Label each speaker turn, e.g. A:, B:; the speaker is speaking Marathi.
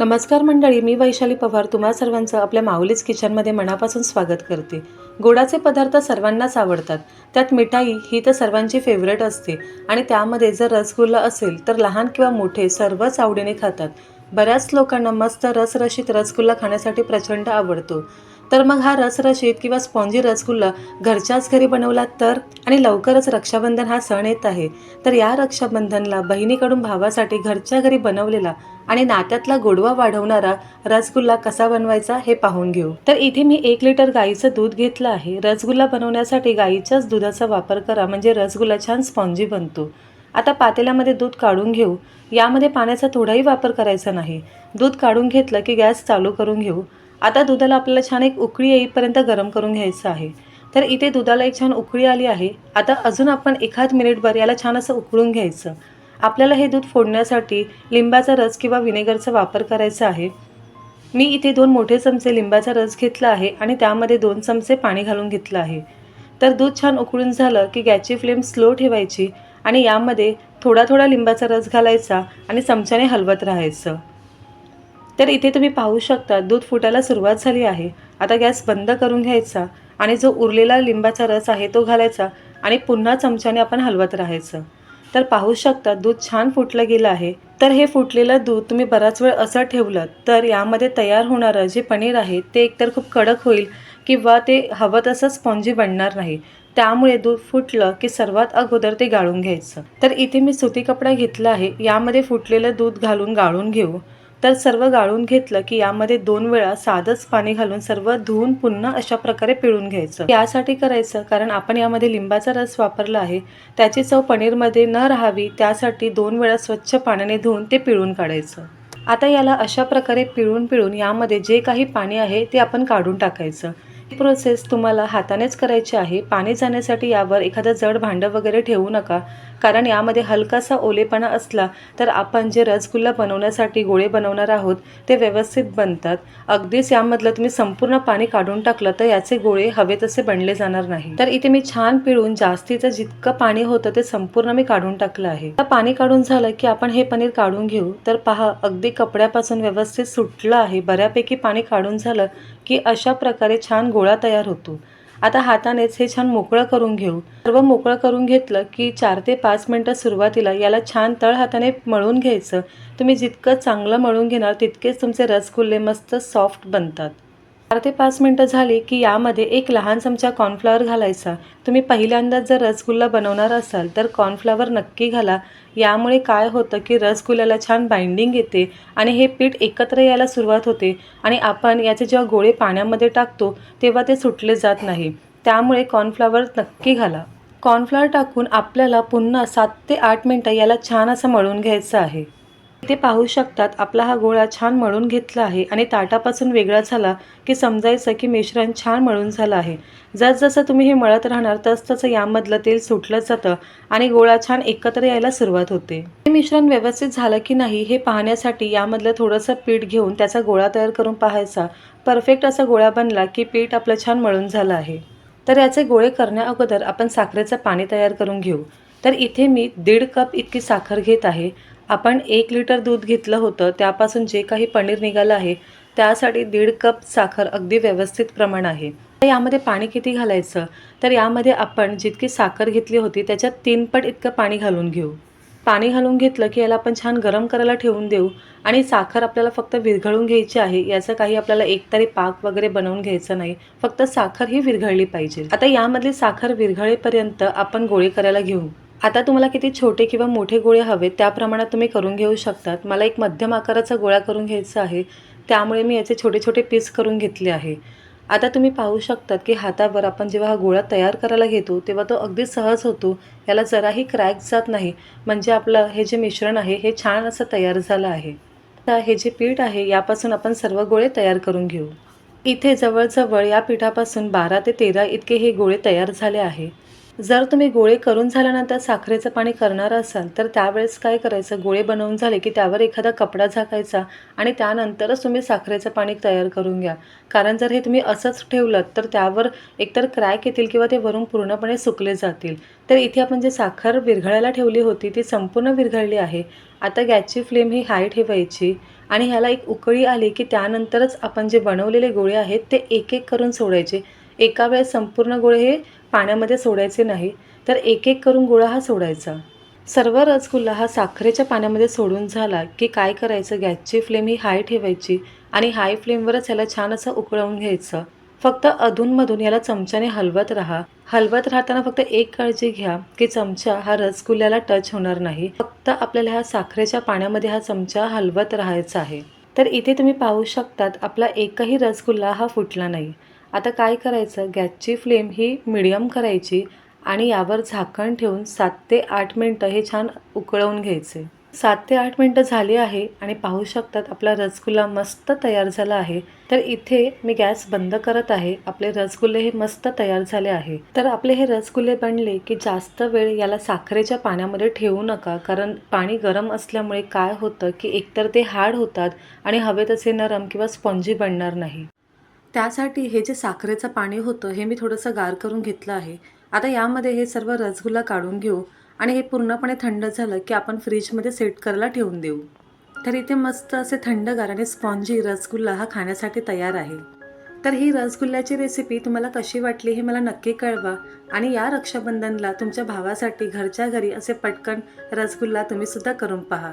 A: नमस्कार मंडळी मी वैशाली पवार तुम्हा सर्वांचं आपल्या माऊलीच किचनमध्ये मनापासून स्वागत करते. गोडाचे पदार्थ सर्वांनाच आवडतात. त्यात मिठाई ही तर सर्वांची फेवरेट असते आणि त्यामध्ये जर रसगुल्ला असेल तर लहान किंवा मोठे सर्वच आवडीने खातात. बऱ्याच लोकांना मस्त रसरशीत रसगुल्ला खाण्यासाठी प्रचंड आवडतो. तर मग हा रसरशीत किंवा स्पॉन्जी रसगुल्ला घरच्याच घरी बनवला तर? आणि लवकरच रक्षाबंधन हा सण येत आहे. तर या रक्षाबंधनला बहिणीकडून भावासाठी घरच्या घरी बनवलेला आणि नात्यातला गोडवा वाढवणारा रसगुल्ला कसा बनवायचा हे पाहून घेऊ. तर इथे मी एक लिटर गाईचं दूध घेतलं आहे. रसगुल्ला बनवण्यासाठी गाईच्याच दुधाचा वापर करा म्हणजे रसगुल्ला छान स्पॉन्जी बनतो. आता पातेल्यामध्ये दूध काढून घेऊ. यामध्ये पाण्याचा थोडाही वापर करायचा नाही. दूध काढून घेतलं की गॅस चालू करून घेऊ. आता दुधाला आपल्याला छान एक उकळी येईपर्यंत गरम करून घ्यायचं आहे. तर इथे दुधाला एक छान उकळी आली आहे. आता अजून आपण एखाद मिनिटभर याला छान असं उकळून घ्यायचं. आपल्याला हे दूध फोडण्यासाठी लिंबाचा रस किंवा विनेगरचा वापर करायचा आहे. मी इथे दोन मोठे चमचे लिंबाचा रस घेतला आहे आणि त्यामध्ये दोन चमचे पाणी घालून घेतलं आहे. तर दूध छान उकळून झालं की गॅसची फ्लेम स्लो ठेवायची आणि यामध्ये थोडा थोडा लिंबाचा रस घालायचा आणि चमच्याने हलवत राहायचं. तर इथे तुम्ही पाहू शकता दूध फुटायला सुरुवात झाली आहे. आता गॅस बंद करून घ्यायचा आणि जो उरलेला लिंबाचा रस आहे तो घालायचा आणि पुन्हा चमच्याने आपण हलवत राहायचं. तर पाहू शकता दूध छान फुटलं गेलं आहे. तर हे फुटलेलं दूध तुम्ही बराच वेळ असं ठेवलं तर यामध्ये तयार होणारं जे पनीर आहे ते एकतर खूप कडक होईल किंवा ते हवं तसं स्पॉन्जी बनणार नाही. त्यामुळे दूध फुटलं की सर्वात अगोदर ते गाळून घ्यायचं. तर इथे मी सुती कपडा घेतला आहे. यामध्ये फुटलेलं दूध घालून गाळून घेऊ. तर सर्व गाळून घेतलं की यामध्ये दोन वेळा साधंच पाणी घालून सर्व धुवून पुन्हा अशा प्रकारे पिळून घ्यायचं. यासाठी करायचं कारण आपण यामध्ये लिंबाचा रस वापरला आहे. त्याची चव पनीरमध्ये न राहावी त्यासाठी दोन वेळा स्वच्छ पाण्याने धुवून ते पिळून काढायचं. आता याला अशा प्रकारे पिळून पिळून यामध्ये जे काही पाणी आहे ते आपण काढून टाकायचं. ही प्रोसेस तुम्हाला हातानेच करायची आहे. पाणी जाण्यासाठी यावर एखादं जड भांडं वगैरे ठेवू नका. कारण यामध्ये हलकासा ओलेपणा असला तर आपण जे रसगुल्ला बनवण्यासाठी गोळे बनवणार आहोत ते व्यवस्थित बनतात. अगदीच यामधलं तुम्ही संपूर्ण पाणी काढून टाकलं तर याचे गोळे हवे तसे बनले जाणार नाही. तर इथे मी छान पिळून जास्तीचं जितकं पाणी होतं ते संपूर्ण मी काढून टाकलं आहे. आता पाणी काढून झालं की आपण हे पनीर काढून घेऊ. तर पहा अगदी कपड्यापासून व्यवस्थित सुटलं आहे. बऱ्यापैकी पाणी काढून झालं की अशा प्रकारे छान गोळा तयार होतो. आता हातानेच हे छान मोकळं करून घेऊ. सर्व मोकळं करून घेतलं की चार ते पाच मिनटं सुरुवातीला याला छान तळ हाताने मळून घ्यायचं. तुम्ही जितकं चांगलं मळून घेणार तितकेच तुमचे रसगुल्ले मस्त सॉफ्ट बनतात. चार ते पाच मिनटं झाली की यामध्ये एक लहान चमचा कॉर्नफ्लॉवर घालायचा. तुम्ही पहिल्यांदाच जर रसगुल्ला बनवणार असाल तर कॉर्नफ्लॉवर नक्की घाला. यामुळे काय होतं की रसगुल्ल्याला छान बाइंडिंग येते आणि हे पीठ एकत्र यायला सुरुवात होते आणि आपण याचे जेव्हा गोळे पाण्यामध्ये टाकतो तेव्हा ते सुटले जात नाही. त्यामुळे कॉर्नफ्लॉवर नक्की घाला. कॉर्नफ्लॉवर टाकून आपल्याला पुन्हा सात ते आठ मिनटं याला छान असं मळून घ्यायचं आहे. इथे पाहू शकतात आपला हा गोळा छान मळून घेतला आहे आणि ताटापासून वेगळा झाला की समजायचं की मिश्रण छान मळून झालं आहे. जसजसं तुम्ही हे मळत राहणार तसतसं यामधलं तेल सुटलं जातं आणि गोळा छान एकत्र यायला सुरुवात होते. हे मिश्रण व्यवस्थित झालं की नाही हे पाहण्यासाठी यामधलं थोडंसं पीठ घेऊन त्याचा गोळा तयार करून पाहायचा. परफेक्ट असा गोळा बनला की पीठ आपलं छान मळून झालं आहे. तर याचे गोळे करण्या अगोदर आपण साखरेचं पाणी तयार करून घेऊ. तर इथे मी दीड कप इतकी साखर घेत आहे. आपण एक लिटर दूध घेतलं होतं त्यापासून जे काही पनीर निघालं आहे त्यासाठी दीड कप साखर अगदी व्यवस्थित प्रमाण आहे. तर यामध्ये पाणी किती घालायचं? तर यामध्ये आपण जितकी साखर घेतली होती त्याच्यात तीन पट इतकं पाणी घालून घेऊ. पाणी घालून घेतलं की याला आपण छान गरम करायला ठेवून देऊ आणि साखर आपल्याला फक्त विरघळून घ्यायची आहे याचं काही आपल्याला एकतरी पाक वगैरे बनवून घ्यायचं नाही फक्त साखर ही विरघळली पाहिजे. आता यामधली साखर विरघळेपर्यंत आपण गोळे करायला घेऊ. आता तुम्हाला किती छोटे किंवा मोठे गोळे हवे त्या प्रमाणात तुम्ही करून घेऊ शकतात. मला एक मध्यम आकाराचा गोळा करून घ्यायचा आहे. त्यामुळे मी याचे छोटे छोटे पीस करून घेतले आहे. आता तुम्ही पाहू शकतात की हातावर आपण जेव्हा हा गोळा तयार करायला घेतो तेव्हा तो अगदी सहज होतो. याला जराही क्रॅक जात नाही. म्हणजे आपलं हे जे मिश्रण आहे हे छान असं तयार झालं आहे. आता हे जे पीठ आहे यापासून आपण सर्व गोळे तयार करून घेऊ. इथे जवळजवळ या पिठापासून बारा ते तेरा इतके हे गोळे तयार झाले आहे. जर तुम्ही गोळे करून झाल्यानंतर साखरेचं पाणी करणार असाल तर त्यावेळेस काय करायचं? गोळे बनवून झाले की त्यावर एखादा कपडा झाकायचा आणि त्यानंतरच तुम्ही साखरेचं पाणी तयार करून घ्या. कारण जर हे तुम्ही असंच ठेवलं तर त्यावर एकतर क्रॅक येतील किंवा ते वरून पूर्णपणे सुकले जातील. तर इथे आपण जे साखर विरघळायला ठेवली होती ती संपूर्ण विरघळली आहे. आता गॅसची फ्लेम ही हाय ठेवायची आणि ह्याला एक उकळी आली की त्यानंतरच आपण जे बनवलेले गोळे आहेत ते एक एक करून सोडायचे. एका वेळेस संपूर्ण गोळे हे पाण्यामध्ये सोडायचे नाही तर एक एक करून गोळा हा सोडायचा. सर्व रसगुल्ला हा साखरेच्या पाण्यामध्ये सोडून झाला की काय करायचं? गॅसची फ्लेम ही हाय ठेवायची आणि हाय फ्लेमवरच ह्याला छान असं उकळवून घ्यायचं. फक्त अधूनमधून याला चमच्याने हलवत राहा. हलवत राहताना फक्त एक काळजी घ्या की चमचा हा रसगुल्ल्याला टच होणार नाही. फक्त आपल्याला ह्या साखरेच्या पाण्यामध्ये हा चमचा हलवत राहायचा आहे. तर इथे तुम्ही पाहू शकतात आपला एकही रसगुल्ला हा फुटला नाही. आता काय करायचं? गॅसची फ्लेम ही मिडियम करायची आणि यावर झाकण ठेवून सात ते आठ मिनटं हे छान उकळवून घ्यायचे. सात ते आठ मिनटं झाली आहे आणि पाहू शकतात आपला रसगुल्ला मस्त तयार झाला आहे. तर इथे मी गॅस बंद करत आहे. आपले रसगुल्ले हे मस्त तयार झाले आहे. तर आपले हे रसगुल्ले बनले की जास्त वेळ याला साखरेच्या पाण्यामध्ये ठेवू नका कारण पाणी गरम असल्यामुळे काय होतं की एकतर ते हार्ड होतात आणि हवे तसे नरम किंवा स्पॉन्जी बनणार नाही. त्यासाठी हे जे साखरेचं पाणी होतं हे मी थोडंसं गार करून घेतलं आहे. आता यामध्ये हे सर्व रसगुल्ला काढून घेऊ आणि हे पूर्णपणे थंड झालं की आपण फ्रीजमध्ये सेट करायला ठेवून देऊ. तर इथे मस्त असे थंडगार आणि स्पॉन्जी रसगुल्ला हा खाण्यासाठी तयार आहे. तर ही रसगुल्ल्याची रेसिपी तुम्हाला कशी वाटली हे मला नक्की कळवा आणि या रक्षाबंधनला तुमच्या भावासाठी घरच्या घरी असे पटकन रसगुल्ला तुम्ही सुद्धा करून पहा.